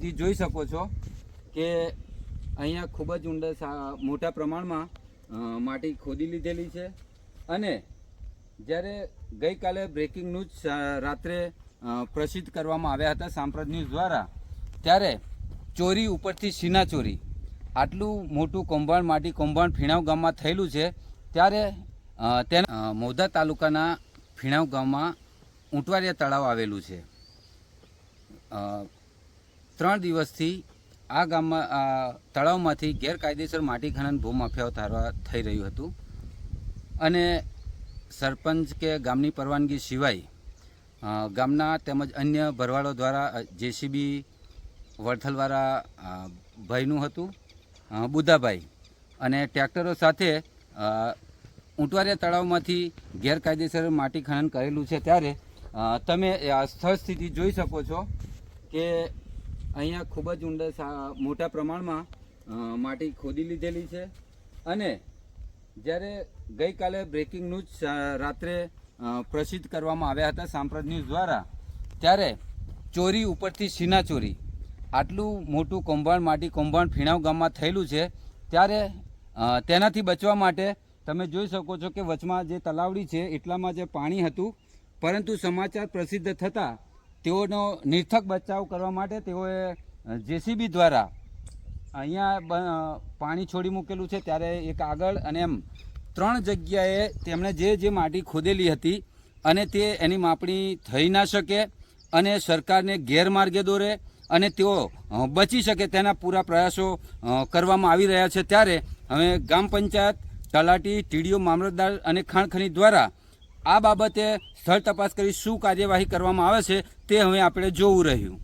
થી જોઈ શકો છો કે અહીંયા ખૂબ જ ઊંડા મોટા પ્રમાણમાં માટી ખોદી લીધેલી છે. અને જ્યારે ગઈકાલે બ્રેકિંગ ન્યૂઝ રાત્રે પ્રસિદ્ધ કરવામાં આવ્યા હતા સાંપ્રત ન્યૂઝ દ્વારા, ત્યારે ચોરી ઉપરથી સીના ચોરી. આટલું મોટું કૌભાંડ, માટી કૌભાંડ ફીણાવ ગામમાં થયેલું છે. ત્યારે તેના મોદા તાલુકાના ફીણાવ ગામમાં ઉંટવારિયા તળાવ આવેલું છે. ત્રણ દિવસથી આ ગામમાં તળાવમાંથી ગેરકાયદેસર માટી ખનન ભૂમાફિયાઓ ધારવા થઈ રહ્યું હતું. અને સરપંચ કે ગામની પરવાનગી સિવાય ગામના તેમજ અન્ય ભરવાડો દ્વારા જેસીબી વડથલવાળા ભાઈનું હતું બુદ્ધાભાઈ અને ટ્રેક્ટરો સાથે ઉંટવારિયા તળાવમાંથી ગેરકાયદેસર માટી ખનન કરેલું છે ત્યારે તમે સ્થળ સ્થિતિ જોઈ શકો છો કે અહીંયા ખૂબ જ ઊંડા મોટા પ્રમાણમાં માટી ખોદી લીધેલી છે. અને જ્યારે ગઈકાલે બ્રેકિંગ ન્યૂઝ રાત્રે પ્રસિદ્ધ કરવામાં આવ્યા હતા સાંપ્રત ન્યૂઝ દ્વારા, ત્યારે ચોરી ઉપરથી સીના ચોરી. આટલું મોટું કૌભાંડ, માટી કૌભાંડ ફીણાવ ગામમાં થયેલું છે. ત્યારે તેનાથી બચવા માટે તમે જોઈ શકો છો કે વચમાં જે તલાવડી છે, એટલામાં જે પાણી હતું, પરંતુ સમાચાર પ્રસિદ્ધ થતાં તેઓનો નિર્થક બચાવ કરવા માટે તેઓએ જેસીબી દ્વારા અહીંયા પાણી છોડી મૂકેલું છે. ત્યારે એક આગળ અને એમ ત્રણ જગ્યાએ તેમણે જે જે માટી ખોદેલી હતી અને તે એની માપણી થઈ ના શકે અને સરકારને ગેરમાર્ગે દોરે અને તેઓ બચી શકે તેના પૂરા પ્રયાસો કરવામાં આવી રહ્યા છે. ત્યારે હવે ગ્રામ પંચાયત, તલાટી, ટીડીઓ, મામલતદાર અને ખાણખની દ્વારા આ બાબતે સ્થળ તપાસ કરી શું કાર્યવાહી કરવામાં આવે છે તે હવે આપણે જોવું રહ્યું.